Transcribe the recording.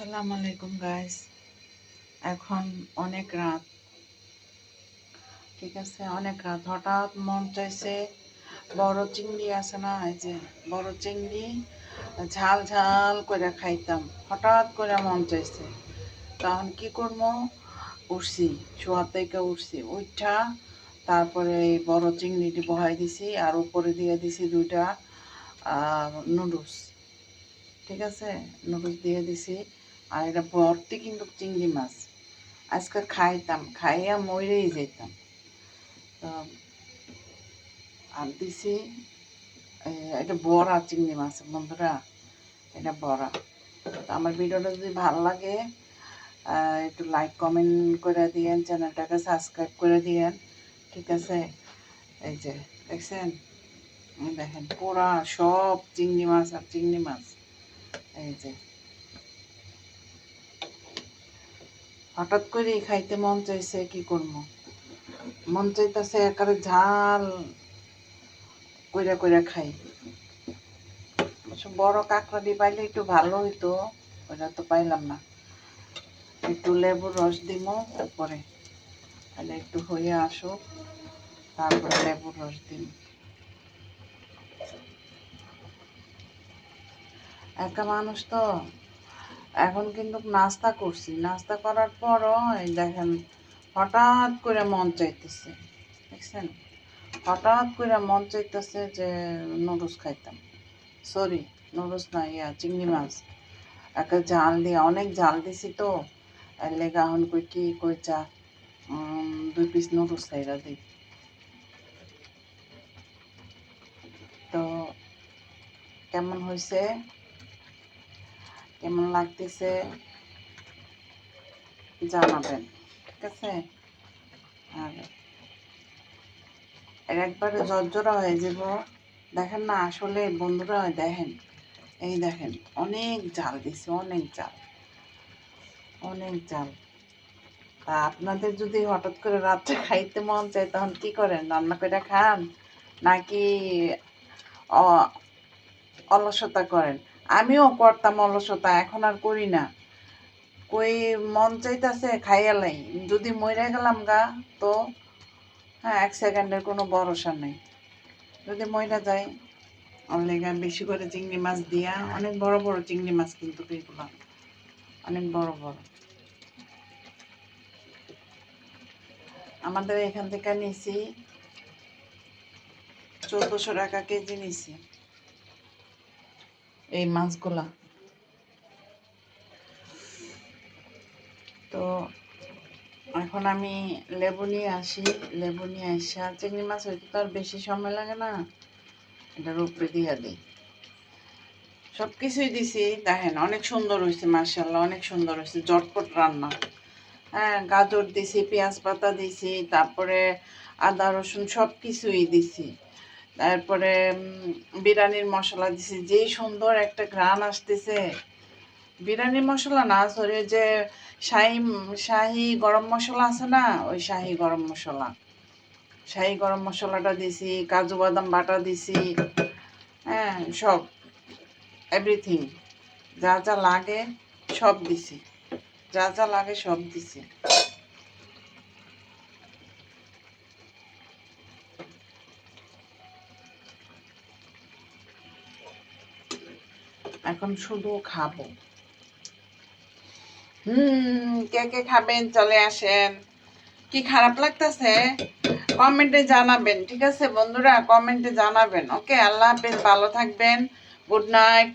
আসসালামু আলাইকুম গাইস এখন অনেক রাত। ঠিক আছে, অনেক রাত। হঠাৎ মন চাইছে বড় চিংড়ি আছে না, এই যে বড় চিংড়ি, ঝাল ঝাল করে খাইতাম। হঠাৎ করে মন চাইছে। তখন কি করব? উঠছি, শোয়া থেকে উঠছি। উঠা তারপরে এই বড় চিংড়িটি বহাই দিছি আর উপরে দিয়ে দিছি দুইটা নুডলস। ঠিক আছে, নুডলস দিয়ে দিছি। আর এটা ভর্তি কিন্তু চিংড়ি মাছ। আজকে খাইতাম, খাইয়া মরেই যেতাম তো, আর দিছি এটা বড়া চিংড়ি মাছ, বন্ধুরা, এটা বড়া। তো আমার ভিডিওটা যদি ভালো লাগে একটু লাইক কমেন্ট করে দিয়েন, চ্যানেলটাকে সাবস্ক্রাইব করে দিয়েন। ঠিক আছে? এই যে, দেখছেন? দেখেন, পোড়া সব চিংড়ি মাছ আর চিংড়ি মাছ। এই যে। হঠাৎ করে খাইতে মন চাইছে, কি করব? মন চাইতেছে একারে ঝাল কইরা কইরা খাই। বড় কাঁকড়াটি পাইলে একটু ভালো হইতো ওটা তো পাইলাম না। একটু লেবুর রস দিব, তারপরে তাহলে একটু হয়ে আসুক, তারপরে লেবুর রস দিন একটা মানুষ তো। এখন কিন্তু নাস্তা করছি। নাস্তা করার পরও এই দেখেন, হঠাৎ করে মন চাইতেছে, দেখছেন? হঠাৎ করে মন চাইতেছে যে নুডলস খাইতাম। সরি নুডলস না, ইয়া, চিংড়ি মাছ। একটা জাল দিয়ে, অনেক জাল দিছি তো। এর লেগে এখন কই কি, কই চা দুই পিস নুডলস খাইরা দিই। তো, কেমন হয়েছে কেমন লাগতেছে জানাবেন, ঠিক আছে? আর একবারে জর্জরা হয়ে যাব। দেখেন না, আসলে বন্ধুরা, দেখেন, এই দেখেন, অনেক জাল দিছে, অনেক জাল অনেক জাল। তা আপনাদের যদি হঠাৎ করে রাত্রে খাইতে মন চায়, তখন কি করেন? রান্না করে খান? নাকি অলসতা করেন? আমিও করতাম অলসতা, এখন আর করি না। কই মন চাইতাছে খাইয়ালাই যদি মরে গেলাম গা, তো হ্যাঁ এক সেকেন্ডের কোনো ভরসা নেই। যদি মইরা যায় অনেক বেশি করে চিংড়ি মাছ দিয়া, অনেক বড় বড় চিংড়ি মাছ কিন্তু এগুলো। অনেক বড় বড়। আমাদের এখান থেকে নিছি, চোদ্দশো টাকা কেজি নিছি। এই মাছগুলা। তো এখন আমি লেবু নিয়ে আসি, লেবু নিয়ে আসা চিংড়ি মাছ হইতে তো আর বেশি সময় লাগে না। এটার উপরে দিয়ে দিই। সব কিছুই দিছি, দেখেন অনেক সুন্দর হয়েছে মার্শাল্লাহ অনেক সুন্দর হয়েছে জটপট রান্না। হ্যাঁ গাজর দিছি, পেঁয়াজ পাতা দিছি, তারপরে আদা, রসুন সব কিছুই দিছি। তারপরে বিরিয়ানির মশলা দিছি। যেই সুন্দর একটা ঘ্রাণ আসতেছে। বিরিয়ানির মশলা না, সরি যে শাহি শাহি গরম মশলা আছে না, ওই শাহি গরম মশলা। শাহি গরম মশলাটা দিছি, কাজু বাদাম বাটা দিছি হ্যাঁ সব এভরিথিং যা যা লাগে, সব দিছি। যা যা লাগে, সব দিছি। এখন শুধু খাব। হুম, কে কে খাবেন? চলে আসেন। কি খারাপ লাগতেছে? কমেন্টে জানাবেন, ঠিক আছে বন্ধুরা? কমেন্টে জানাবেন, ওকে? আল্লাহ হাফেজ, ভালো থাকবেন। Good night.